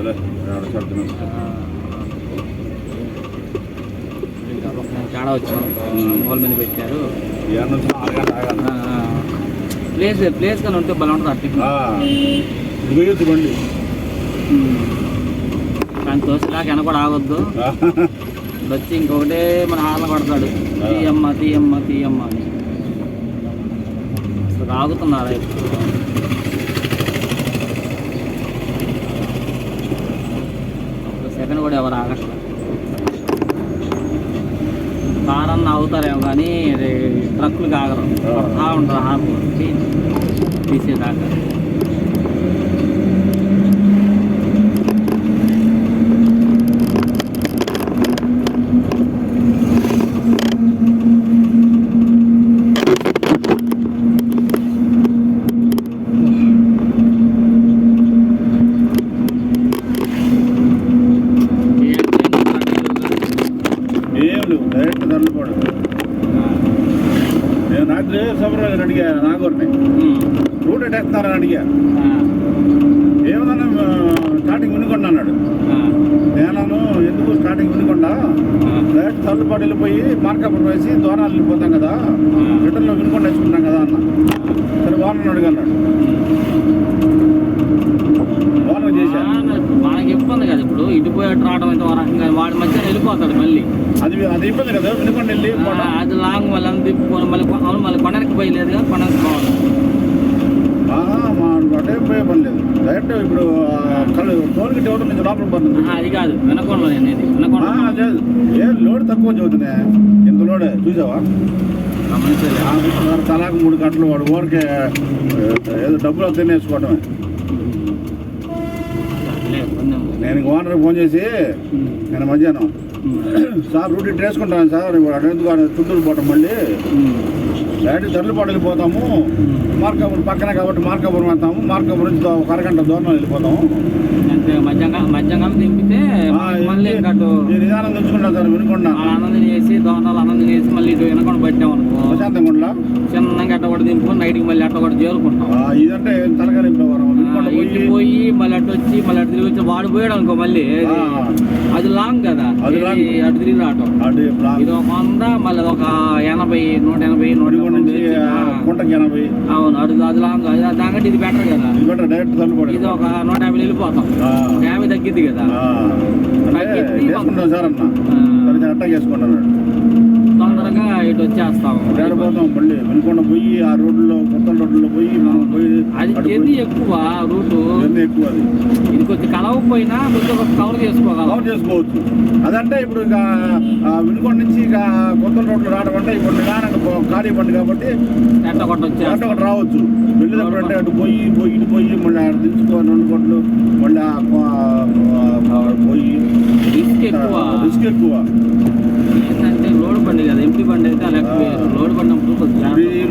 వద్దులే ఆడ చెప్తున్నా ఇంకా ఒక తేడా వచ్చాం మూల మీద పెట్టారు. ప్లేస్ ప్లేస్ కానీ ఉంటే బలం ఉంటుంది బండి కానీ తోసిలాక వెనక కూడా ఆగొద్దు. వచ్చి ఇంకొకటే మన హాల పడతాడు. తీయమ్మ తీయమ్మ తీయమ్మ అని. అసలు ఆగుతున్నారా. ఇప్పుడు సెకండ్ కూడా ఎవరు ఆగట్లేదు కార్ అన్న ఆగుతారేమో కానీ ట్రక్కులు ఆగరు. కొడతా ఉంటారు హార్పు తీసేదాకా. లేవు డైరెక్ట్ తరలిపోవడం నేను రాత్రి సూపర్వైజర్ అడిగా నాగూరిని. రూట్ ఎట్టేస్తున్నారని అడిగా. ఏమన్నా స్టార్టింగ్ వినుకొండ అన్నాడు. నేనను ఎందుకు స్టార్టింగ్ వినుకొండ? డైరెక్ట్ తల్లుపాటు వెళ్ళిపోయి మార్కాపురం వేసి దూరాలు వెళ్ళిపోతాం కదా రిటర్న్లో వినుకొండ వేసుకుంటాం కదా అన్న. సరే వానర్ అడిగన్నాడు ఇప్పుడు ఇటు పోయేట్టు రావడం అయితే ఒక రకంగా వాడి మధ్య వెళ్ళిపోతాడు మళ్ళీ అది అది ఇబ్బంది కదా వినుకొండ వెళ్ళి ఆ, పోవడం. అది లాంగ్ మళ్ళీ అంత తిప్పుకొని మళ్ళీ కొ- అవును మళ్ళీ కొనడానికి పోయలేదు కదా కొనడానికి పోవాలి ఆహా, మా అటే పోయే పని లేదు డైరెక్ట్ ఇప్పుడు ఆ కళ్ళు టోల్కి ఇవ్వడం నుంచి లోపల పడుతుంది ఆహా, అది కాదు వినకొండలో అనేది వినకొండ ఆ, అదే ఏ లోడ్ తక్కువ చదువుతున్నా ఇంత లోడ్ చూసావా గమనించలేదు ఆ, ఇప్పుడు తలాకు మూడు గంటలు వాడు ఊరికే ఏదో డబ్బులు తినేసుకోవడమే నేను ఓనర్ ఫోన్ చేసి నేను మధ్యాహ్నం. సార్ రూట్ ఇటు వేసుకుంటాను సార్ అటెందుకు చుట్టూరు పోవటం మళ్ళీ? డైరెక్ట్ తరలిపాటు ఉమ్. మార్కాపురం పక్కనే కాబట్టి మార్కాపురం వెళ్తాము మార్కాపురం నుంచి ఒక అరగంట దూరం వెళ్ళిపోతాము. మధ్యాహ్నం దింపితే మళ్ళీ అటు నిదానం సార్ వినుకుండా ఆనందం చేసి ఆనందం చేసి మళ్ళీ ఇటు వినకొండ పట్టామనుకో ప్రశాంతంగా ఉండలా? చిన్నగా అట్ట కూడా దింపుకొని నైట్కి మళ్ళీ అట్ట కూడా చేరుకుంటాం. ఇదంటే తలకాలి వ్యవహారం వినుకొండ ఆ, ఇటు పోయి పోయి మళ్ళీ అటు వచ్చి మళ్ళీ అటు తిరిగి వచ్చి వాడు పోయాడు అనుకో మళ్ళీ. అది లాంగ్ కదా. అటు తిరిగి రావటం. అటు ఇది ఒక వంద మళ్ళీ ఒక ఎనభై నూట ఎనభై నూట ఎనభై అవును అది అది లాంగ్. దానికంటే ఇది బెటర్ కదా. ఇది ఒక నూట యాభై వెళ్ళిపోతాం. యాభై తగ్గిద్ది కదా. అంటే తగ్గిద్ది చేసుకుంటాను. ఇటు వచ్చేస్తాం. పోతాం మళ్ళీ. వెనుకొండ పోయి ఆ రోడ్లో కొత్త రోడ్లో పోయి మనం పోయి అది పోయి- ఎక్కువ రూటు. జర్నీ ఎక్కువ అది. ఇది కొంచెం కలవకపోయినా కొంచెం కవర్ చేసుకోగలం. కవర్ చేసుకోవచ్చు. అదంటే ఇప్పుడు ఇక వెనుకొండ నుంచి ఇక కొత్త రోడ్లు రావడం అంటే ఇప్పుడు నిదానంగా ఖాళీ బండి కాబట్టి ఎట్ట కొట్ట అటు వచ్చేస్తాం ఒకటి రావచ్చు. వెళ్ళేటప్పుడు అంటే అటు పోయి పోయి ఇటు పోయి మళ్ళీ అటు దించుకొని రెండు కొట్లు మళ్ళీ పోయి. రిస్క్ ఎక్కువ. రిస్క్ ఎక్కువ. బండి అయితే అలా రోడ్ బండి అప్పుడు